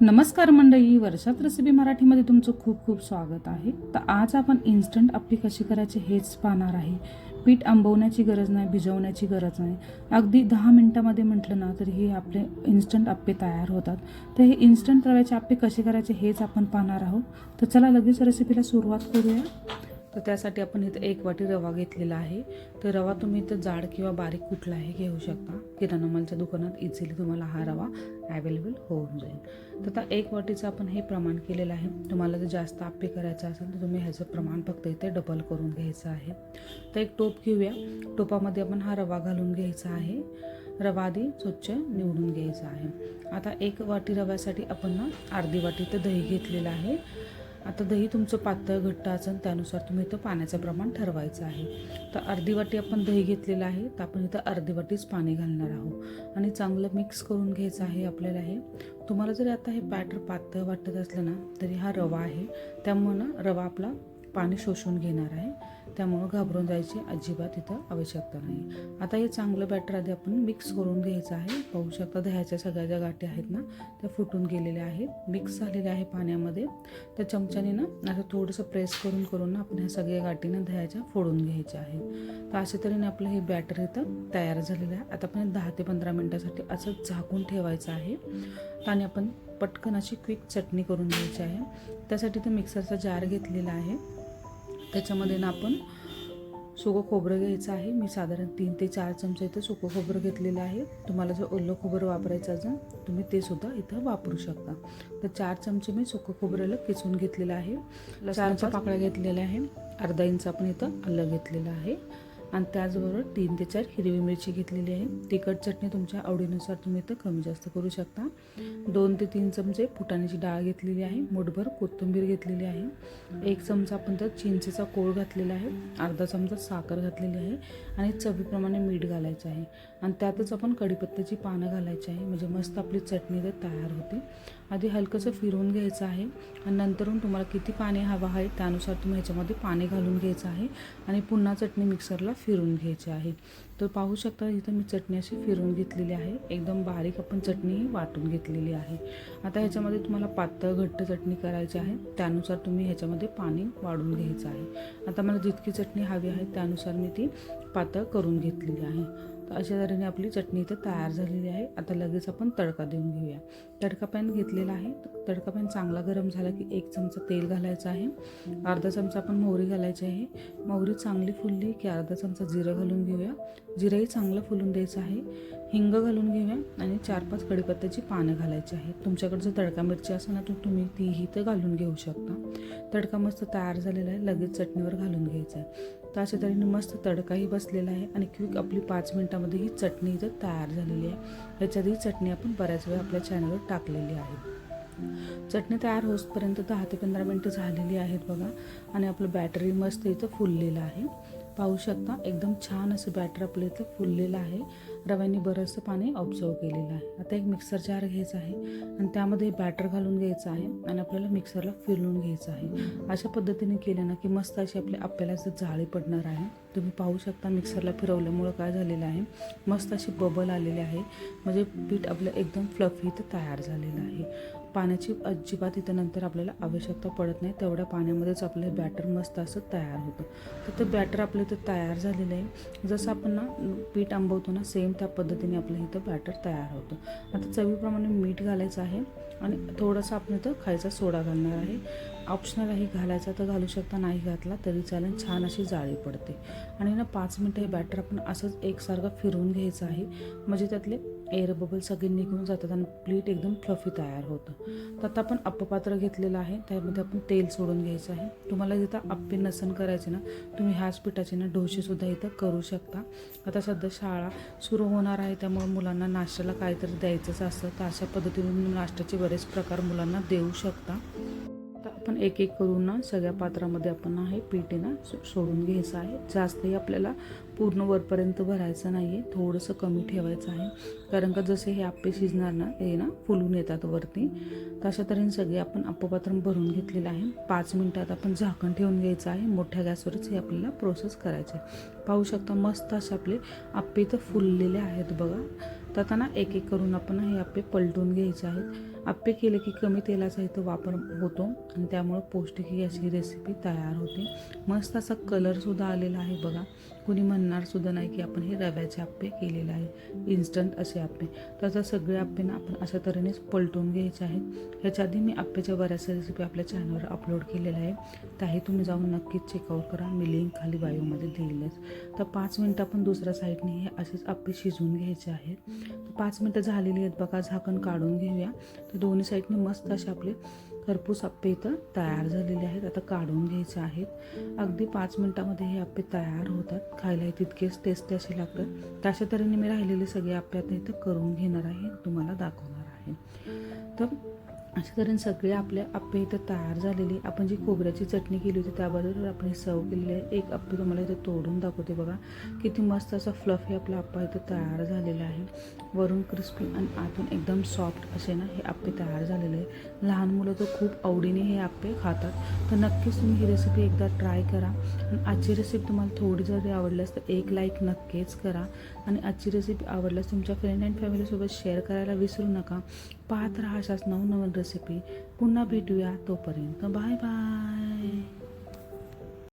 नमस्कार मंडळी वर्षात रेसिपी मराठीमध्ये तुमचं खूप खूप स्वागत आहे. तर आज आपण इन्स्टंट अप्पी कशी करायची हेच पाहणार आहे. पीठ आंबवण्याची गरज नाही भिजवण्याची गरज नाही. अगदी दहा मिनटामध्ये म्हटलं ना तरी हे आपले इन्स्टंट अप्पे तयार होतात. तर हे इन्स्टंट रव्याचे अप्पे कसे करायचे हेच आपण पाहणार आहोत. तर चला लगेच रेसिपीला सुरुवात करूया. तर त्यासाठी आपण इथं एक वाटी रवा घेतलेला आहे. तर रवा तुम्ही इथं जाड किंवा बारीक कुठलाही घेऊ शकता. किराणा मालच्या दुकानात इझिली तुम्हाला हा रवा अवेलेबल होऊन जाईल. तर आता एक वाटीचं आपण हे प्रमाण केलेलं आहे. तुम्हाला जर जास्त आप्पे करायचं असेल तर तुम्ही ह्याचं प्रमाण फक्त इथे डबल करून घ्यायचं आहे. तर एक टोप घेऊया. टोपामध्ये आपण हा रवा घालून घ्यायचा आहे. रवा आधी स्वच्छ निवडून घ्यायचा आहे. आता एक वाटी रव्यासाठी आपण ना अर्धी वाटी तर दही घेतलेलं आहे. आता दही तुमचं पातळ घट्ट असेल त्यानुसार तुम्ही इथं पाण्याचं प्रमाण ठरवायचं आहे. तर अर्धी वाटी आपण दही घेतलेलं आहे तर आपण इथं अर्धी वाटीच पाणी घालणार आहोत. आणि चांगलं मिक्स करून घ्यायचं आहे आपल्याला हे. तुम्हाला जरी आता हे बॅटर पातळ वाटत असलं ना तरी हा रवा आहे. त्यामुळं ना रवा आपला पाणी शोषून घेणार आहे. त्यामुळं घाबरून जायची अजिबात इथं आवश्यकता नाही. आता हे चांगलं बॅटर आधी आपण मिक्स करून घ्यायचं आहे. पाहू शकता दह्याच्या सगळ्या ज्या गाठी आहेत ना त्या फुटून गेलेल्या आहेत. मिक्स झालेल्या आहे पाण्यामध्ये. त्या चमच्याने ना असं थोडंसं प्रेस करून करून ना आपण ह्या सगळ्या गाठीनं दह्याच्या फोडून घ्यायच्या आहेत. तर अशा तऱ्हेने आपलं हे बॅटर इथं तयार झालेलं आहे. आता आपण दहा ते पंधरा मिनटासाठी असं झाकून ठेवायचं आहे. आणि आपण पटकन अशी क्विक चटणी करून घ्यायची आहे. त्यासाठी तर मिक्सरचा जार घेतलेला आहे. त्याच्यामध्ये ना आपण सुकं खोबरं घ्यायचं आहे. मी साधारण तीन ते चार चमचे इथं सुकं खोबरं घेतलेलं आहे. तुम्हाला जर ओलं खोबरं वापरायचं असेल तुम्ही ते सुद्धा इथं वापरू शकता. तर चार चमचे मी सुकं खोबऱ्याला किसून घेतलेलं आहे. चारच्या पाकळ्या घेतलेल्या आहे. अर्धा इंच आपण इथं आलं घेतलेलं आहे. आणि त्याचबरोबर तीन ते चार हिरवी मिरची घेतलेली आहे. तिखट चटणी तुमच्या आवडीनुसार तुम्ही इथं कमी जास्त करू शकता. दोन ते तीन चमचे फुटाण्याची डाळ घेतलेली आहे. मुठभर कोथिंबीर घेतलेली आहे. एक चमचा आपण तर चिंचेचा कोळ घातलेला आहे. अर्धा चमचा साखर घातलेली आहे आणि चवीप्रमाणे मीठ घालायचं आहे. आणि त्यातच आपण कढीपत्त्याची पानं घालायची आहे. म्हणजे मस्त आपली चटणी तर तयार होते. आधी हलकंसं फिरवून घ्यायचं आहे. आणि नंतरून तुम्हाला किती पाणी हवं आहे त्यानुसार तुम्ही ह्याच्यामध्ये पाणी घालून घ्यायचं आहे. आणि पुन्हा चटणी मिक्सरला फिरून घ्यायची आहे. तर पाहू शकता इथं मी चटणी अशी फिरून घेतलेली आहे. एकदम बारीक आपण चटणी वाटून घेतलेली आहे. आता ह्याच्यामध्ये तुम्हाला पातळ घट्ट चटणी करायची आहे. त्यानुसार तुम्ही ह्याच्यामध्ये पाणी वाढून घ्यायचं आहे. आता मला जितकी चटणी हवी आहे त्यानुसार मी ती पातळ करून घेतलेली आहे. तर अशा तऱ्हेने आपली चटणी इथं तयार झालेली आहे. आता लगेच आपण तडका देऊन घेऊया. तडका पॅन घेतलेला आहे. तडका पॅन चांगला गरम झाला की एक चमचा तेल घालायचं आहे. अर्धा चमचा आपण मोहरी घालायची आहे. मोहरी चांगली फुलली की अर्धा चमचा जिरं घालून घेऊया. जिरंही चांगलं फुलून द्यायचं आहे. हिंग घालून घेऊया आणि चार पाच कडीपत्त्याची पानं घालायची आहे तुमच्याकडे जर तडका मिरची असेल ना तर तुम्ही तीही तर घालून घेऊ शकता. तडका मस्त तयार झालेला आहे. लगेच चटणीवर घालून घ्यायचा आहे. तर अशा तऱ्हेने मस्त तडकाही बसलेला आहे आणि क्विक आपली पाच मिनटामध्ये ही चटणी इथं तयार झालेली आहे. ह्याच्यात ही चटणी आपण बऱ्याच वेळा आपल्या चॅनलवर टाकलेली आहे. चटणी तयार होतपर्यंत दहा ते पंधरा मिनटं झालेली आहेत बघा. आणि आपलं बॅटरी मस्त इथं फुललेलं आहे. पाहू शकता एकदम छान असं बॅटर आपलं इथं फुललेलं आहे. रव्याने बरंचसं पाणी ऑब्झर्व केलेलं आहे. आता एक मिक्सर जार घ्यायचा आहे आणि त्यामध्ये बॅटर घालून घ्यायचं आहे आणि आपल्याला मिक्सरला फिरवून घ्यायचं आहे. अशा पद्धतीने केलं ना की मस्त अशी आपल्या आपल्याला असं जाळी पडणार आहे. तुम्ही पाहू शकता मिक्सरला फिरवल्यामुळं काय झालेलं आहे. मस्त अशी बबल आलेली आहे. म्हणजे पीठ आपलं एकदम फ्लफी इथं तयार झालेलं आहे. पाण्याची अजिबात इथं नंतर आपल्याला आवश्यकता पडत नाही. तेवढ्या पाण्यामध्येच आपलं बॅटर मस्त असं तयार होतं. तर ते बॅटर आपलं इथं तयार झालेलं आहे. जसं आपण ना पीठ आंबवतो ना सेम त्या पद्धतीने आपलं इथं बॅटर तयार होतं. आता चवीप्रमाणे मीठ घालायचं आहे आणि थोडंसं आपण इथं खायचा सोडा घालणार आहे. ऑप्शनल आहे घालायचा तर घालू शकता नाही घातला तरी चालेल. छान अशी जाळी पडते. आणि ना पाच मिनटं हे बॅटर आपण असंच एकसारखं फिरवून घ्यायचं आहे. म्हणजे त्यातले एअर बबल सगळे निघून जातात आणि प्लेट एकदम फ्लफी तयार होतं. तर आता आपण अप्पपात्र घेतलेलं आहे. त्यामध्ये आपण तेल सोडून घ्यायचं आहे. तुम्हाला जिथं अप्पे नसन करायचे ना तुम्ही ह्याच पिठाचे ना डोसेसुद्धा इथं करू शकता. आता सध्या शाळा सुरू होणार आहे. त्यामुळे मुलांना नाश्त्याला काहीतरी द्यायचंच असतं. तर अशा पद्धतीने नाश्त्याचे बरेच प्रकार मुलांना देऊ शकता. आता आपण एक एक करून ना सगळ्या पात्रामध्ये आपण हे पीठ आहे ना सो- सोडून घ्यायचं आहे. जास्तही आपल्याला पूर्ण वरपर्यंत भरायचं नाही आहे थोडंसं कमी ठेवायचं आहे. कारण का जसे हे आप्पे शिजणार ना हे ना फुलून येतात वरती तशा तऱ्हेने सगळे आपण अप्पपात्र भरून घेतलेलं आहे. पाच मिनटात आपण झाकण ठेवून घ्यायचं आहे. मोठ्या गॅसवरच हे आपल्याला प्रोसेस करायचं आहे. पाहू शकता मस्त असे आपले आप्पे इथं फुललेले आहेत बघा. तर ना एक एक करून आपण हे आप्पे पलटून घ्यायचे आहेत. आप्पे केले की कमी तेलाचा इथं वापर होतो आणि त्यामुळं पौष्टिक ही अशी रेसिपी तयार होते. मस्त असा कलरसुद्धा आलेला आहे बघा. कुणी म्हणणार सुद्धा नाही की आपण हे रव्याचे आप्पे केलेले आहे. इन्स्टंट असे आप्पे. तर आता सगळे आप्पेना आपण अशा तऱ्हेनेच पलटून घ्यायचे आहेत. ह्याच्या आधी मी आप्प्याच्या बऱ्याचशा रेसिपी आपल्या चॅनलवर अपलोड केलेल्या आहे त्याही तुम्ही जाऊन नक्कीच चेकआउट करा. मी लिंक खाली बायोमध्ये दिलेलंच तर पाच मिनटं आपण दुसऱ्या साईडने हे असेच आप्पे शिजवून घ्यायचे आहेत. पाच मिनटं झालेली आहेत बघा. झाकण काढून घेऊया. तर दोन्ही साईडने मस्त असे आपले खरपूस आप्पे इथं तयार झालेले आहेत. आता काढून घ्यायचे आहेत. अगदी पाच मिनटामध्ये हे आप्पे तयार होतात. खायला तितकेच टेस्टी असे लागतात. तशा तऱ्हेने मी राहिलेले सगळे आप्पे आता इथं करून घेणार आहे. तुम्हाला दाखवणार आहे. तर अशा तऱ्हेने सगळे आपले आप्पे इथं तयार झालेली. आपण जी खोबऱ्याची चटणी केली होती त्याबरोबर आपण हे सर्व केलेले आहे. एक आप्पे तुम्हाला इथं तोडून दाखवते बघा. किती मस्त असा फ्लफी आपला आप्पा इथं तयार झालेला आहे. वरून क्रिस्पी आणि आतून एकदम सॉफ्ट असे ना हे आप्पे तयार झालेले आहे. लहान मुलं तर खूप आवडीने हे आप्पे खातात. तर नक्कीच तुम्ही ही रेसिपी एकदा ट्राय करा. आणि आजची रेसिपी तुम्हाला थोडी जरी आवडल्यास तर एक लाईक नक्कीच करा. आणि आजची रेसिपी आवडल्यास तुमच्या फ्रेंड अँड फॅमिलीसोबत शेअर करायला विसरू नका. पाहत राहा अशाच नवनवीन रेसिपी पुन्हा भेटूया तोपर्यंत. Bye bye